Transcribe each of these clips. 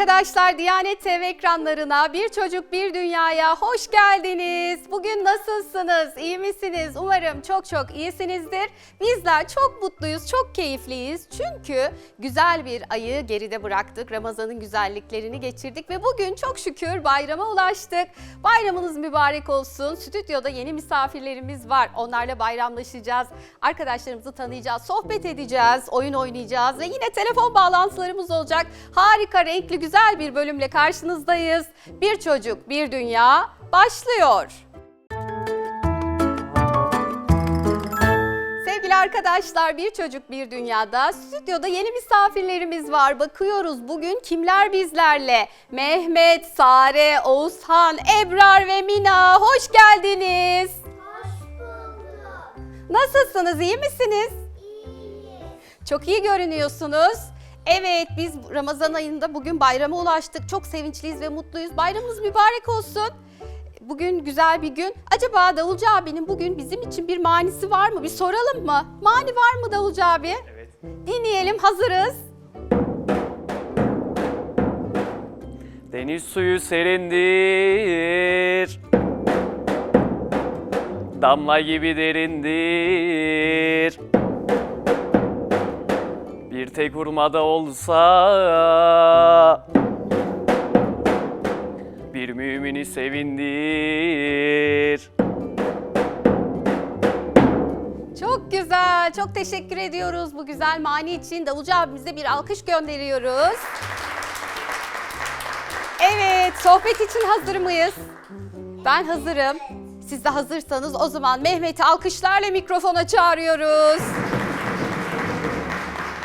arkadaşlar Diyanet TV ekranlarına Bir Çocuk Bir Dünya'ya hoş geldiniz. Bugün nasılsınız? İyi misiniz? Umarım çok çok iyisinizdir. Bizler çok mutluyuz, çok keyifliyiz. Çünkü güzel bir ayı geride bıraktık. Ramazan'ın güzelliklerini geçirdik ve bugün çok şükür bayrama ulaştık. Bayramınız mübarek olsun. Stüdyoda yeni misafirlerimiz var. Onlarla bayramlaşacağız. Arkadaşlarımızı tanıyacağız, sohbet edeceğiz, oyun oynayacağız ve yine telefon bağlantılarımız olacak. Harika, renkli, güzel bir bölümle karşınızdayız. Bir çocuk, bir dünya başlıyor. Sevgili arkadaşlar Bir Çocuk Bir Dünya'da stüdyoda yeni misafirlerimiz var. Bakıyoruz bugün kimler bizlerle? Mehmet, Sare, Oğuzhan, Ebrar ve Mina hoş geldiniz. Nasılsınız iyi misiniz? Çok iyi görünüyorsunuz. Evet biz Ramazan ayında bugün bayrama ulaştık. Çok sevinçliyiz ve mutluyuz. Bayramımız mübarek olsun. Bugün güzel bir gün. Acaba Davulcu abinin bugün bizim için bir manisi var mı? Bir soralım mı? Mani var mı Davulcu abi? Evet. Dinleyelim hazırız. Deniz suyu serindir. Damla gibi derindir. Bir tek hurmada olsa bir mümini sevindir. Çok güzel. Çok teşekkür ediyoruz bu güzel mani için. Davulcu abimize bir alkış gönderiyoruz. Evet, sohbet için hazır mıyız? Ben hazırım. Siz de hazırsanız o zaman Mehmet'i alkışlarla mikrofona çağırıyoruz.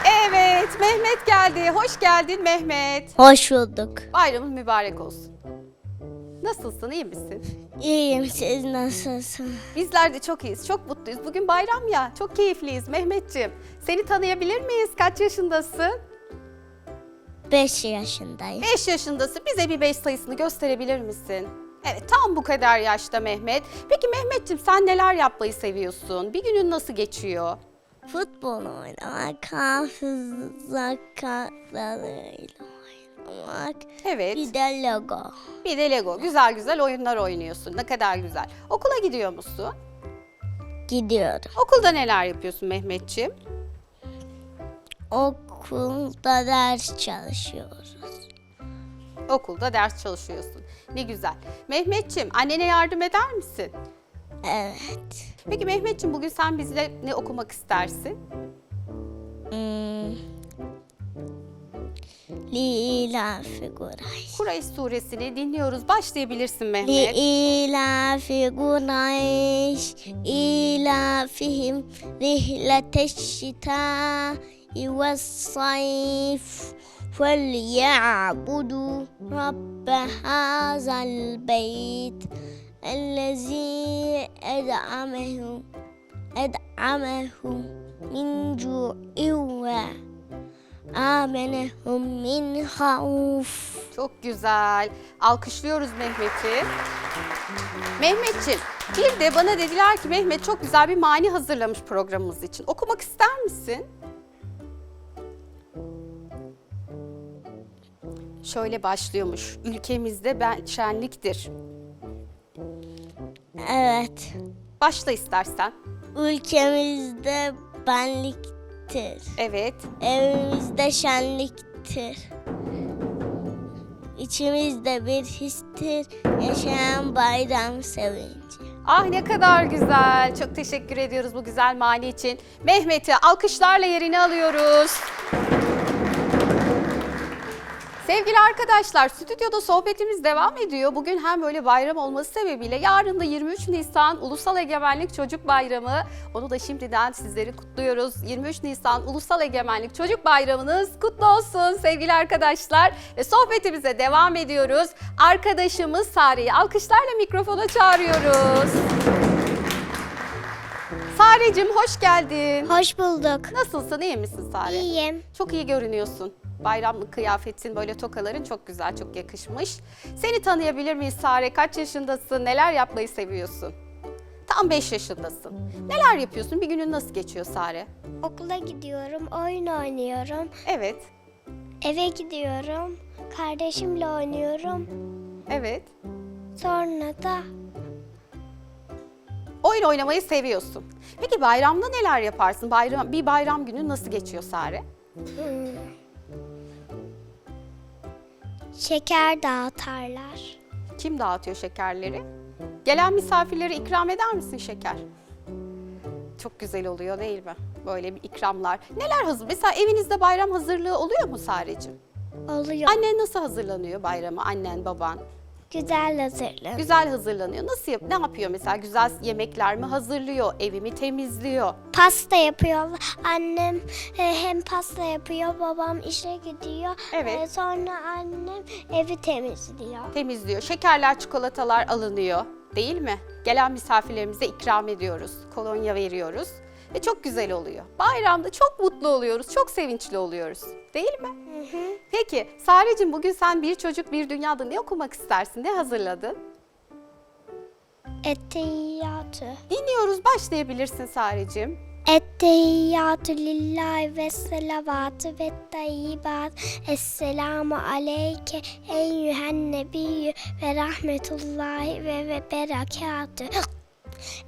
Evet, Mehmet geldi. Hoş geldin Mehmet. Hoş bulduk. Bayramın mübarek olsun. Nasılsın, iyi misin? İyiyim siz nasılsınız? Bizler de çok iyiyiz, çok mutluyuz. Bugün bayram ya, çok keyifliyiz Mehmetciğim. Seni tanıyabilir miyiz? Kaç yaşındasın? 5 yaşındayım. 5 yaşındasın. Bize bir 5 sayısını gösterebilir misin? Evet, tam bu kadar yaşta Mehmet. Peki Mehmetciğim sen neler yapmayı seviyorsun? Bir günün nasıl geçiyor? Futbol oynamak, hafıza kartlarıyla oynamak. Evet, Bir de Lego. bir de Lego. Güzel güzel oyunlar oynuyorsun. Ne kadar güzel. Okula gidiyor musun? Gidiyorum. Okulda neler yapıyorsun Mehmetciğim? Okulda ders çalışıyoruz. Okulda ders çalışıyorsun. Ne güzel. Mehmetciğim annene yardım eder misin? Evet. Peki Mehmetciğim bugün sen bizle ne okumak istersin? Hmm. Lila figurayş. Kureyş suresini dinliyoruz. Başlayabilirsin Mehmet. لإيلاف قريش إيلافهم رحلة الشتاء والصيف فليعبدوا رب هذا البيت الذي أدعمهم أدعمهم من جوع وآمنهم من خوف Çok güzel. Alkışlıyoruz Mehmet'i. Mehmetciğim bir de bana dediler ki Mehmet çok güzel bir mani hazırlamış programımız için. Okumak ister misin? Şöyle başlıyormuş. Ülkemizde ben şenliktir. Evet. Başla istersen. Ülkemizde benliktir. Evet. Evimizde şenliktir. İçimizde bir histir. Yaşayan bayram sevinci. Ah ne kadar güzel. Çok teşekkür ediyoruz bu güzel mani için. Mehmet'i alkışlarla yerine alıyoruz. Sevgili arkadaşlar, stüdyoda sohbetimiz devam ediyor. Bugün hem böyle bayram olması sebebiyle yarın da 23 Nisan Ulusal Egemenlik Çocuk Bayramı. Onu da şimdiden sizleri kutluyoruz. 23 Nisan Ulusal Egemenlik Çocuk Bayramınız kutlu olsun sevgili arkadaşlar. Ve sohbetimize devam ediyoruz. Arkadaşımız Sare'yi alkışlarla mikrofona çağırıyoruz. Sare'cim hoş geldin. Hoş bulduk. Nasılsın, iyi misin Sare? İyiyim. Çok iyi görünüyorsun. Bayramlık kıyafetin, böyle tokaların çok güzel, çok yakışmış. Seni tanıyabilir miyiz Sare? Kaç yaşındasın? Neler yapmayı seviyorsun? Tam 5 yaşındasın. Neler yapıyorsun? Bir günün nasıl geçiyor Sare? Okula gidiyorum, oyun oynuyorum. Evet. Eve gidiyorum. Kardeşimle oynuyorum. Evet. Sonra da Oyun oynamayı seviyorsun. Peki bayramda neler yaparsın? Bayram bir bayram günü nasıl geçiyor Sare? Şeker dağıtarlar. Kim dağıtıyor şekerleri? Gelen misafirlere ikram eder misin şeker? Çok güzel oluyor değil mi? Böyle bir ikramlar. Neler hazır? Mesela evinizde bayram hazırlığı oluyor mu Sare'cim? Oluyor. Annen nasıl hazırlanıyor bayrama? Annen, baban? Güzel hazırlı. Güzel hazırlanıyor. Nasıl yap? Ne yapıyor mesela? Güzel yemekler mi hazırlıyor? Evimi temizliyor? Pasta yapıyor. Annem e, hem pasta yapıyor, babam işe gidiyor. Evet. E, sonra annem evi temizliyor. temizliyor. Şekerler, çikolatalar alınıyor değil mi? Gelen misafirlerimize ikram ediyoruz. Kolonya veriyoruz. Ve çok güzel oluyor. Bayramda çok mutlu oluyoruz, çok sevinçli oluyoruz. Değil mi? Peki Sare'cim bugün sen bir çocuk bir dünyada ne okumak istersin? Ne hazırladın? Ettehiyyatü. Dinliyoruz, başlayabilirsin Sare'cim. Ettehiyyatü lillahi ve selavatü ve tayyibat. Esselamu aleyke eyyühen nebiyyü ve rahmetullahi ve, ve berekatü.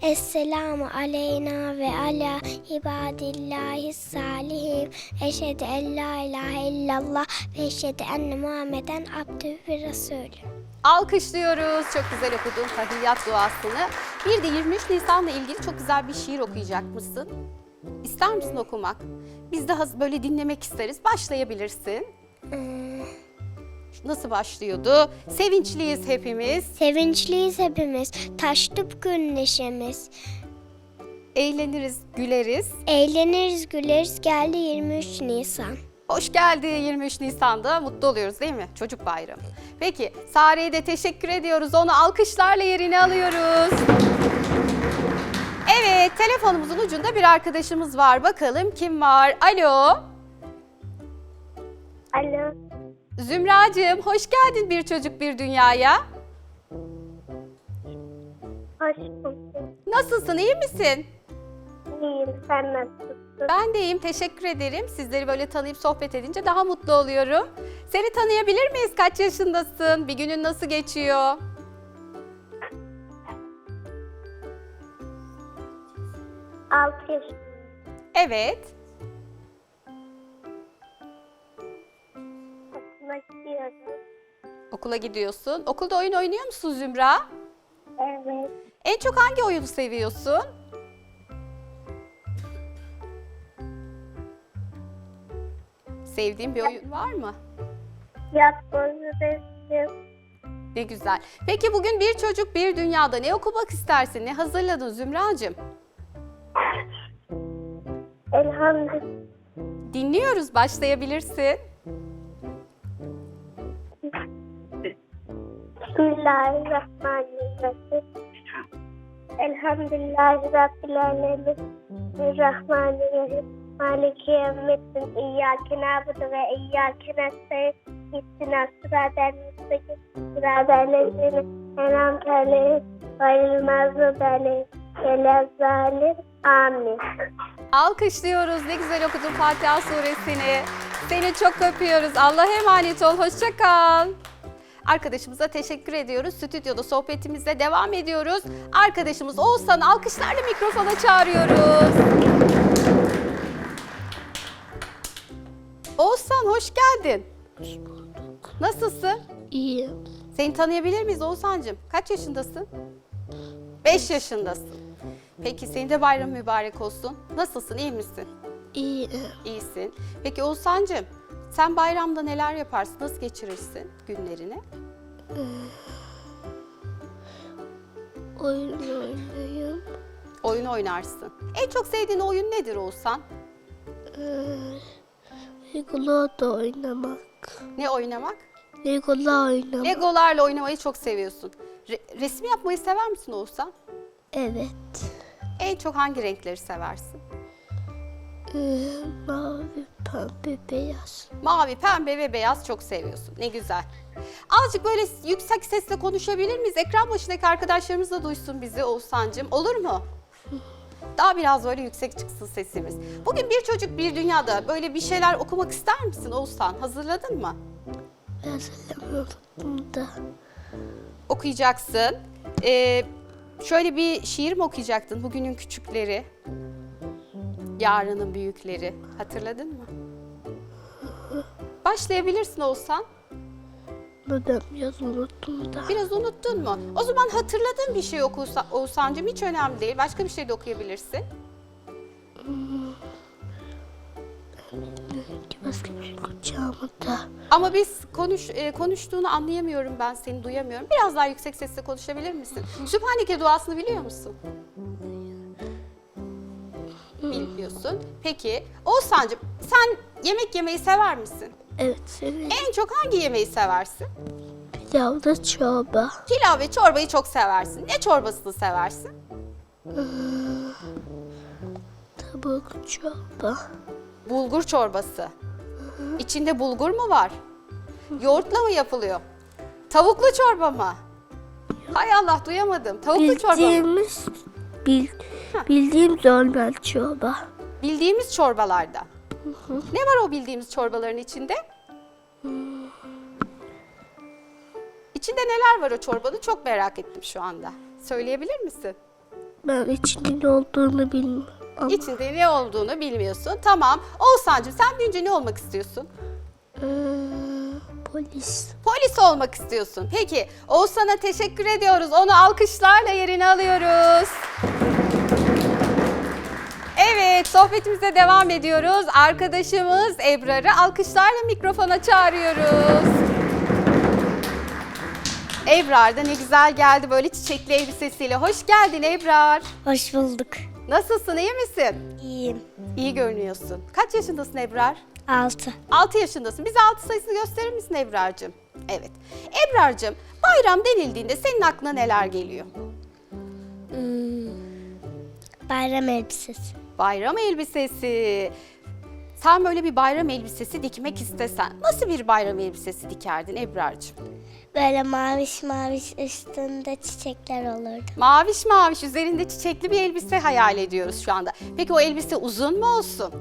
Esselamu aleyna ve ala ibadillahi salihin. Eşhedü en la ilahe illallah ve eşhedü enne Muhammeden abdühü ve resulü. Alkışlıyoruz. Çok güzel okudun tahiyyat duasını. Bir de 23 Nisan'la ilgili çok güzel bir şiir okuyacak mısın? İster misin okumak? Biz de böyle dinlemek isteriz. Başlayabilirsin. Nasıl başlıyordu? Sevinçliyiz hepimiz. Sevinçliyiz hepimiz, taştı bugün neşemiz. Eğleniriz, güleriz. Eğleniriz güleriz geldi 23 Nisan. Hoş geldi 23 Nisan'da mutlu oluyoruz değil mi? Çocuk bayramı. Peki Sare'ye de teşekkür ediyoruz. Onu alkışlarla yerine alıyoruz. Evet telefonumuzun ucunda bir arkadaşımız var. Bakalım kim var? Alo. Alo, Zümracığım hoş geldin bir çocuk bir dünyaya. hoş bulduk. Nasılsın iyi misin? İyiyim, sen nasılsın? Ben de iyiyim teşekkür ederim. Sizleri böyle tanıyıp sohbet edince daha mutlu oluyorum. Seni tanıyabilir miyiz? Kaç yaşındasın? Bir günün nasıl geçiyor? Altı yaşındayım. Evet. Gidiyorum. Okula gidiyorsun. Okulda oyun oynuyor musun Zümra? Evet, En çok hangi oyunu seviyorsun? Sevdiğin bir oyun var mı? yapbozu resim. Ne güzel. Peki bugün bir çocuk bir dünyada ne okumak istersin? Ne hazırladın Zümracığım? Elhamdülillah. Dinliyoruz, başlayabilirsin. Bismillahirrahmanirrahim. Elhamdülillahi Rabbil Alemin. Rahmanirrahim. Maliki yevmiddin. İyyâke nâbudu ve iyyâke nestaîn. İhtina sıratel müstakim. Sıratel lezîne en'amte aleyhim. Gayril mağdubi aleyhim. Amin. Alkışlıyoruz. Ne güzel okudun Fatiha suresini. Seni çok öpüyoruz. Allah'a emanet ol. Hoşça kal. Arkadaşımıza teşekkür ediyoruz. Stüdyoda sohbetimize devam ediyoruz. Arkadaşımız Oğuzhan alkışlarla mikrofona çağırıyoruz. Oğuzhan hoş geldin. Nasılsın? İyiyim. Seni tanıyabilir miyiz Oğuzhan'cığım? Kaç yaşındasın? 5 yaşındasın. Peki senin de bayram mübarek olsun. Nasılsın, iyi misin? İyiyim. İyisin. Peki Oğuzhan'cığım sen bayramda neler yaparsın, nasıl geçirirsin günlerini? Oyun oynayayım. Oyun oynarsın. En çok sevdiğin oyun nedir Oğuzhan? Legola da oynamak. Ne oynamak? Legola oynamak. Legolarla oynamayı çok seviyorsun. Re- resim yapmayı sever misin Oğuzhan? Evet. En çok hangi renkleri seversin? Ee, mavi, pembe, beyaz. Mavi, pembe ve beyaz çok seviyorsun. Ne güzel. Azıcık böyle yüksek sesle konuşabilir miyiz? Ekran başındaki arkadaşlarımız da duysun bizi Oğuzhan'cığım. Olur mu? Daha biraz böyle yüksek çıksın sesimiz. Bugün bir çocuk bir dünyada böyle bir şeyler okumak ister misin Oğuzhan? Hazırladın mı? Unuttum da. Okuyacaksın. Ee, şöyle bir şiir mi okuyacaktın? Bugünün küçükleri, yarının büyükleri. Hatırladın mı? Başlayabilirsin Oğuzhan. Neden biraz unuttum da. Biraz unuttun mu? O zaman hatırladığın bir şey oku Oğuzhan- Oğuzhan'cığım. Hiç önemli değil. Başka bir şey de okuyabilirsin. Başka bir şey kuracağımı da. Ama biz konuş e, konuştuğunu anlayamıyorum ben seni duyamıyorum. Biraz daha yüksek sesle konuşabilir misin? Sübhaneke duasını biliyor musun? Bilmiyorsun. Peki Oğuzhan'cığım sen yemek yemeyi sever misin? Evet severim. En çok hangi yemeği seversin? Pilavda çorba. Pilav ve çorbayı çok seversin. Ne çorbasını seversin? Tavuk çorba. Bulgur çorbası. İçinde bulgur mu var? Yoğurtla mı yapılıyor? Tavuklu çorba mı? Hay Allah duyamadım. Tavuklu çorba mı? Bildiğimiz, bil, bildiğim normal çorba. Bildiğimiz çorbalarda. Ne var o bildiğimiz çorbaların içinde? İçinde neler var o çorbanın çok merak ettim şu anda. Söyleyebilir misin? Ben içinin ne olduğunu bilmiyorum. İçinde ne olduğunu bilmiyorsun. Tamam. Oğuzhan'cığım sen büyünce ne olmak istiyorsun? Eee, polis. Polis olmak istiyorsun. Peki Oğuzhan'a teşekkür ediyoruz. Onu alkışlarla yerine alıyoruz. Evet sohbetimize devam ediyoruz. Arkadaşımız Ebrar'ı alkışlarla mikrofona çağırıyoruz. Ebrar da ne güzel geldi böyle çiçekli elbisesiyle. Hoş geldin Ebrar. Hoş bulduk. Nasılsın iyi misin? İyiyim. İyi görünüyorsun. Kaç yaşındasın Ebrar? 6. 6 6 yaşındasın. Bize 6 sayısını gösterir misin Ebrar'cığım? Evet. Ebrar'cığım bayram denildiğinde senin aklına neler geliyor? Bayram elbisesi. Bayram elbisesi. Sen böyle bir bayram elbisesi dikmek istesen nasıl bir bayram elbisesi dikerdin Ebrar'cığım? Böyle maviş maviş üstünde çiçekler olurdu. Maviş maviş üzerinde çiçekli bir elbise hayal ediyoruz şu anda. Peki o elbise uzun mu olsun?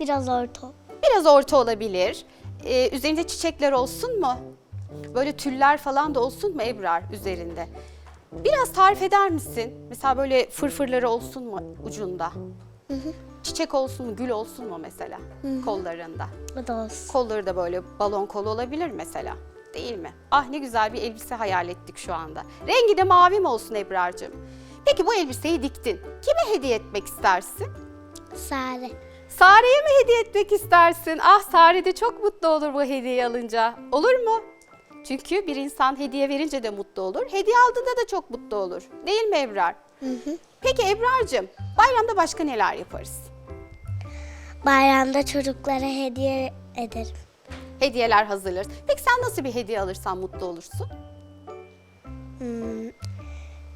Biraz orta. Biraz orta olabilir. Ee, üzerinde çiçekler olsun mu? Böyle tüller falan da olsun mu Ebrar üzerinde? Biraz tarif eder misin? Mesela böyle fırfırları olsun mu ucunda? Çiçek olsun mu, gül olsun mu mesela kollarında? Bu da olsun. Kolları da böyle balon kolu olabilir mesela. Değil mi? Ah ne güzel bir elbise hayal ettik şu anda. Rengi de mavi mi olsun Ebrar'cığım? Peki bu elbiseyi diktin. Kime hediye etmek istersin? Sare. Sare'ye mi hediye etmek istersin? Ah Sare de çok mutlu olur bu hediyeyi alınca. Olur mu? Çünkü bir insan hediye verince de mutlu olur. Hediye aldığında da çok mutlu olur. Değil mi Ebrar? Peki Ebrar'cığım bayramda başka neler yaparız? Bayramda çocuklara hediye ederim. Hediyeler hazırlarız. Peki sen nasıl bir hediye alırsan mutlu olursun? Hmm,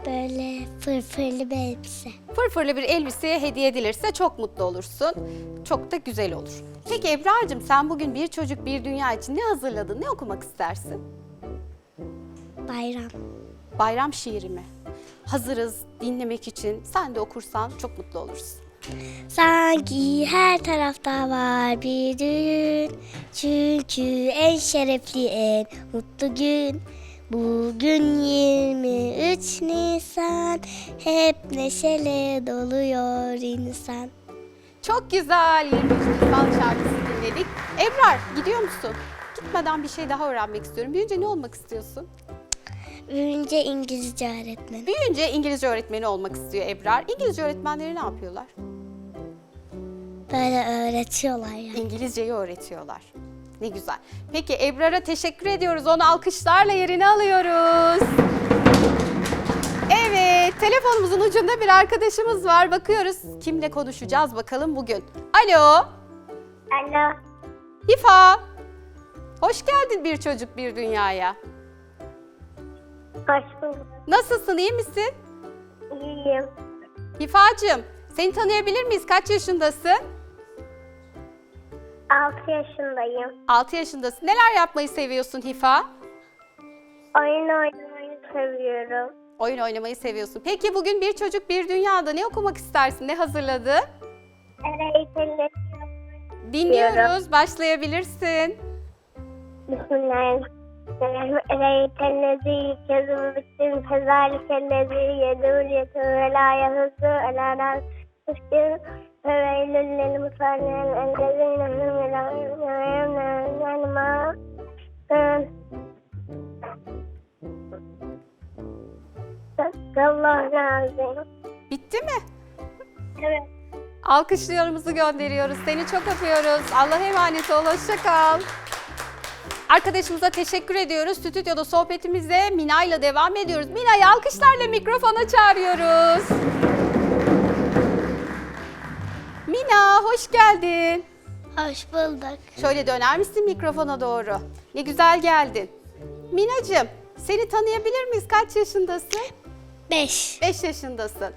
böyle fırfırlı bir elbise. Fırfırlı bir elbiseye hediye edilirse çok mutlu olursun. Çok da güzel olur. Peki Ebrar'cığım sen bugün bir çocuk bir dünya için ne hazırladın? Ne okumak istersin? Bayram. Bayram şiiri mi? Hazırız dinlemek için. Sen de okursan çok mutlu olursun. Sanki her tarafta var bir düğün Çünkü en şerefli en mutlu gün Bugün 23 Nisan Hep neşeyle doluyor insan Çok güzel 23 Nisan şarkısı dinledik. Ebrar gidiyor musun? Gitmeden bir şey daha öğrenmek istiyorum. Büyünce ne olmak istiyorsun? Büyünce İngilizce öğretmeni Büyünce İngilizce öğretmeni olmak istiyor Ebrar. İngilizce öğretmenleri ne yapıyorlar? Böyle öğretiyorlar yani İngilizceyi öğretiyorlar. Ne güzel. Peki Ebrar'a teşekkür ediyoruz. Onu alkışlarla yerine alıyoruz. Evet, telefonumuzun ucunda bir arkadaşımız var. Bakıyoruz kimle konuşacağız bakalım bugün. Alo, Alo Hifa. Hoş geldin bir çocuk bir dünyaya. Hoş bulduk Nasılsın, iyi misin? İyiyim Hifacığım, seni tanıyabilir miyiz? Kaç yaşındasın? 6 yaşındayım 6 yaşındasın. Neler yapmayı seviyorsun Hifa? Oyun oynamayı seviyorum Oyun oynamayı seviyorsun. Peki bugün bir çocuk bir dünyada ne okumak istersin? Ne hazırladı? Eğitimde Dinliyoruz. Başlayabilirsin. Bismillahirrahmanirrahim. Kezim bittim kezalikelezi yedur yetur ve la yahuzdu ala la lazım. Bitti mi? Evet. Alkışlarımızı gönderiyoruz. Seni çok öpüyoruz. Allah'a emanet ol. Hoşça kal. Arkadaşımıza teşekkür ediyoruz. Stüdyoda sohbetimize Mina ile devam ediyoruz. Mina'yı alkışlarla mikrofona çağırıyoruz. Mina hoş geldin. Hoş bulduk. Şöyle döner misin mikrofona doğru? Ne güzel geldin. Minacığım seni tanıyabilir miyiz? Kaç yaşındasın? Beş. 5 yaşındasın.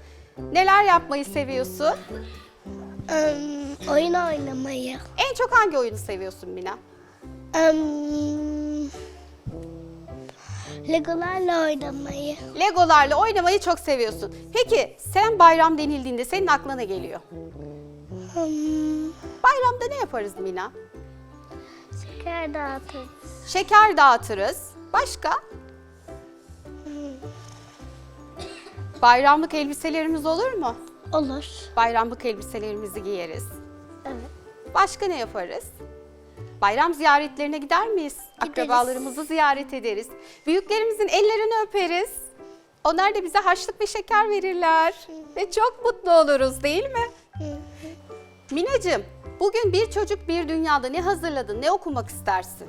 Neler yapmayı seviyorsun? Im, oyun oynamayı. En çok hangi oyunu seviyorsun Mina? Im, Legolarla oynamayı. Legolarla oynamayı çok seviyorsun. Peki sen bayram denildiğinde senin aklına geliyor? Bayramda ne yaparız Mina? şeker dağıtırız. Şeker dağıtırız. Başka? Bayramlık elbiselerimiz olur mu? Olur. Bayramlık elbiselerimizi giyeriz. Evet. Başka ne yaparız? Bayram ziyaretlerine gider miyiz? Akrabalarımızı ziyaret ederiz. Büyüklerimizin ellerini öperiz. Onlar da bize harçlık ve şeker verirler. Ve çok mutlu oluruz değil mi? Minacığım, bugün bir çocuk bir dünyada ne hazırladın, ne okumak istersin?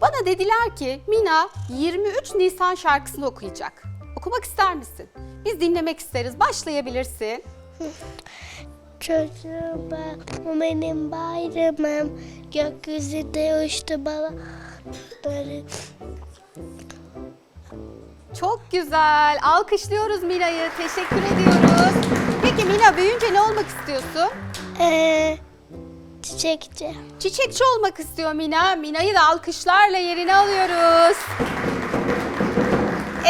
Bana dediler ki Mina 23 Nisan şarkısını okuyacak. Okumak ister misin? Biz dinlemek isteriz. Başlayabilirsin. Çocuğum bak bu benim bayramım. Gökyüzünde uçtu balıkları. Çok güzel. Alkışlıyoruz Mina'yı. Teşekkür ediyoruz. Peki Mina büyüyünce ne olmak istiyorsun? Ee, çiçekçi. Çiçekçi olmak istiyor Mina. Mina'yı da alkışlarla yerine alıyoruz.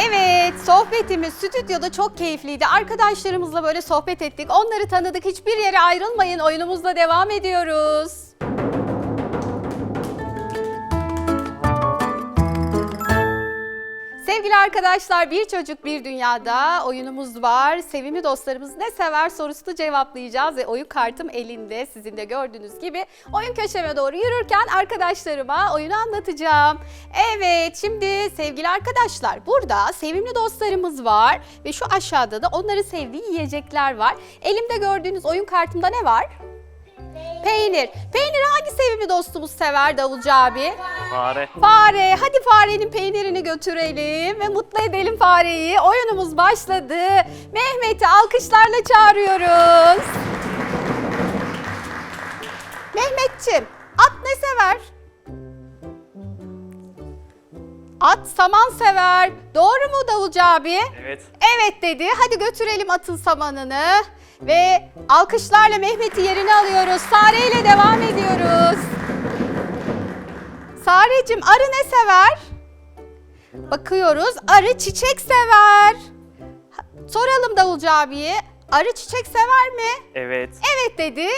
Evet, sohbetimiz stüdyoda çok keyifliydi. Arkadaşlarımızla böyle sohbet ettik. Onları tanıdık. Hiçbir yere ayrılmayın. Oyunumuzla devam ediyoruz. Sevgili arkadaşlar, bir çocuk bir dünyada oyunumuz var. Sevimli dostlarımız ne sever sorusunu cevaplayacağız ve oyun kartım elinde. Sizin de gördüğünüz gibi oyun köşeme doğru yürürken arkadaşlarıma oyunu anlatacağım. Evet, şimdi sevgili arkadaşlar, burada sevimli dostlarımız var ve şu aşağıda da onların sevdiği yiyecekler var. Elimde gördüğünüz oyun kartımda ne var? Peynir. Peyniri hangi sevimli dostumuz sever Davulcu abi? Fare. Fare. Hadi farenin peynirini götürelim ve mutlu edelim fareyi. Oyunumuz başladı. Mehmet'i alkışlarla çağırıyoruz. Mehmetçim, at ne sever? At saman sever. Doğru mu Davulcu abi? Evet. Evet dedi. Hadi götürelim atın samanını. Ve alkışlarla Mehmet'i yerine alıyoruz. Sare ile devam ediyoruz. Sarecim arı ne sever? Bakıyoruz. Arı çiçek sever. Soralım Davulcu abiye. Arı çiçek sever mi? Evet. Evet dedi.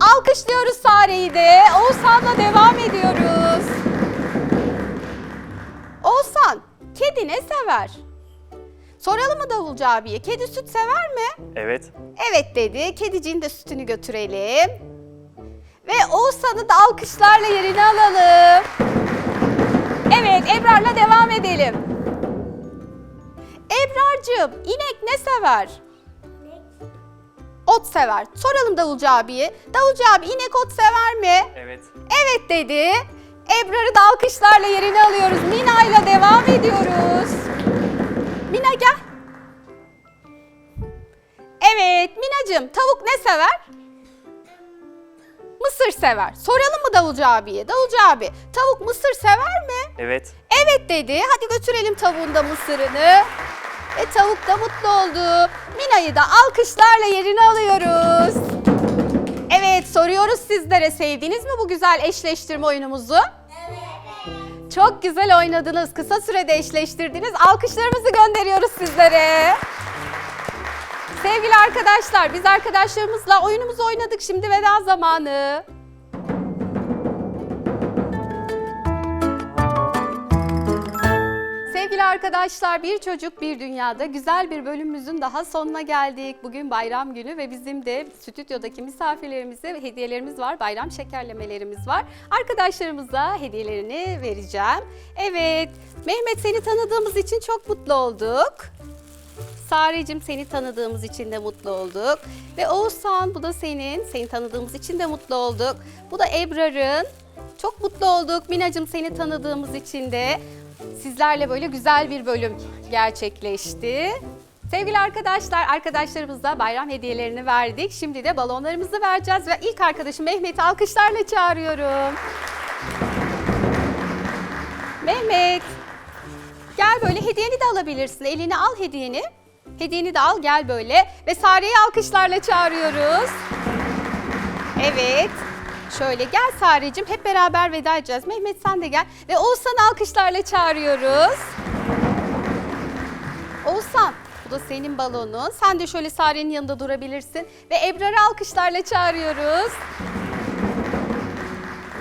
Alkışlıyoruz Sare'yi de. Oğuzhan'la devam ediyoruz. Oğuzhan, kedi ne sever? Soralım mı Davulcu abiye? Kedi süt sever mi? Evet. Evet dedi. Kediciğin de sütünü götürelim. Ve Oğuzhan'ı da alkışlarla yerine alalım. Evet, Ebrar'la devam edelim. Ebrar'cığım, inek ne sever? Ot sever. Soralım Davulcu abiye. Davulcu abi inek ot sever mi? Evet. Evet dedi. Ebrar'ı da alkışlarla yerine alıyoruz. Mina ile devam ediyoruz. Mina gel. Evet Minacığım tavuk ne sever? Mısır sever. Soralım mı Davulcu abiye? Davulcu abi tavuk mısır sever mi? Evet. Evet dedi. Hadi götürelim tavuğun da mısırını. Ve tavuk da mutlu oldu. Mina'yı da alkışlarla yerine alıyoruz. Evet soruyoruz sizlere sevdiniz mi bu güzel eşleştirme oyunumuzu? Evet. Çok güzel oynadınız. Kısa sürede eşleştirdiniz. Alkışlarımızı gönderiyoruz sizlere. Sevgili arkadaşlar, biz arkadaşlarımızla oyunumuzu oynadık. Şimdi veda zamanı. Sevgili arkadaşlar, Bir Çocuk Bir Dünya'da güzel bir bölümümüzün daha sonuna geldik. Bugün bayram günü ve bizim de stüdyodaki misafirlerimize hediyelerimiz var. Bayram şekerlemelerimiz var. Arkadaşlarımıza hediyelerini vereceğim. Evet, Mehmet seni tanıdığımız için çok mutlu olduk. Sare'cim seni tanıdığımız için de mutlu olduk. Ve Oğuzhan bu da senin. Seni tanıdığımız için de mutlu olduk. Bu da Ebrar'ın. Çok mutlu olduk. Minacım seni tanıdığımız için de sizlerle böyle güzel bir bölüm gerçekleşti. Sevgili arkadaşlar, arkadaşlarımıza bayram hediyelerini verdik. Şimdi de balonlarımızı vereceğiz ve ilk arkadaşım Mehmet'i alkışlarla çağırıyorum. Mehmet, Gel böyle hediyeni de alabilirsin. Eline al hediyeni. Hediyeni de al gel böyle. Ve Sare'yi alkışlarla çağırıyoruz. Evet. Şöyle gel Sare'cim hep beraber veda edeceğiz. Mehmet sen de gel. Ve Oğuzhan'ı alkışlarla çağırıyoruz. Oğuzhan bu da senin balonun. Sen de şöyle Sare'nin yanında durabilirsin. Ve Ebrar'ı alkışlarla çağırıyoruz.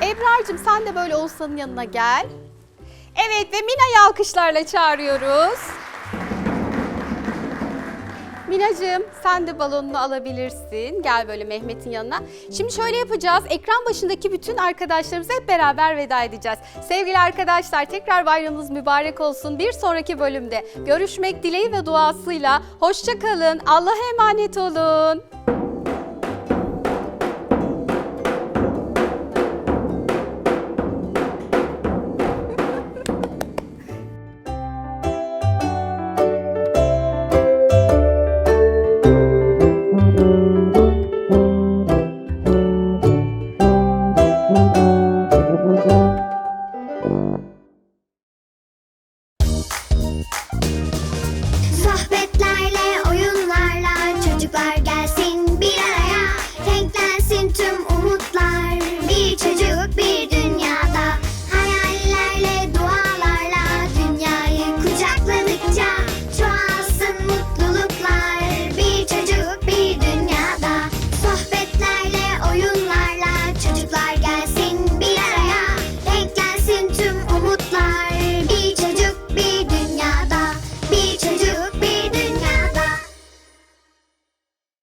Ebrar'cığım sen de böyle Oğuzhan'ın yanına gel. Evet ve Mina'yı alkışlarla çağırıyoruz. Minacığım sen de balonunu alabilirsin. Gel böyle Mehmet'in yanına. Şimdi şöyle yapacağız. Ekran başındaki bütün arkadaşlarımıza hep beraber veda edeceğiz. Sevgili arkadaşlar tekrar bayramınız mübarek olsun. Bir sonraki bölümde görüşmek dileği ve duasıyla. Hoşça kalın. Allah'a emanet olun.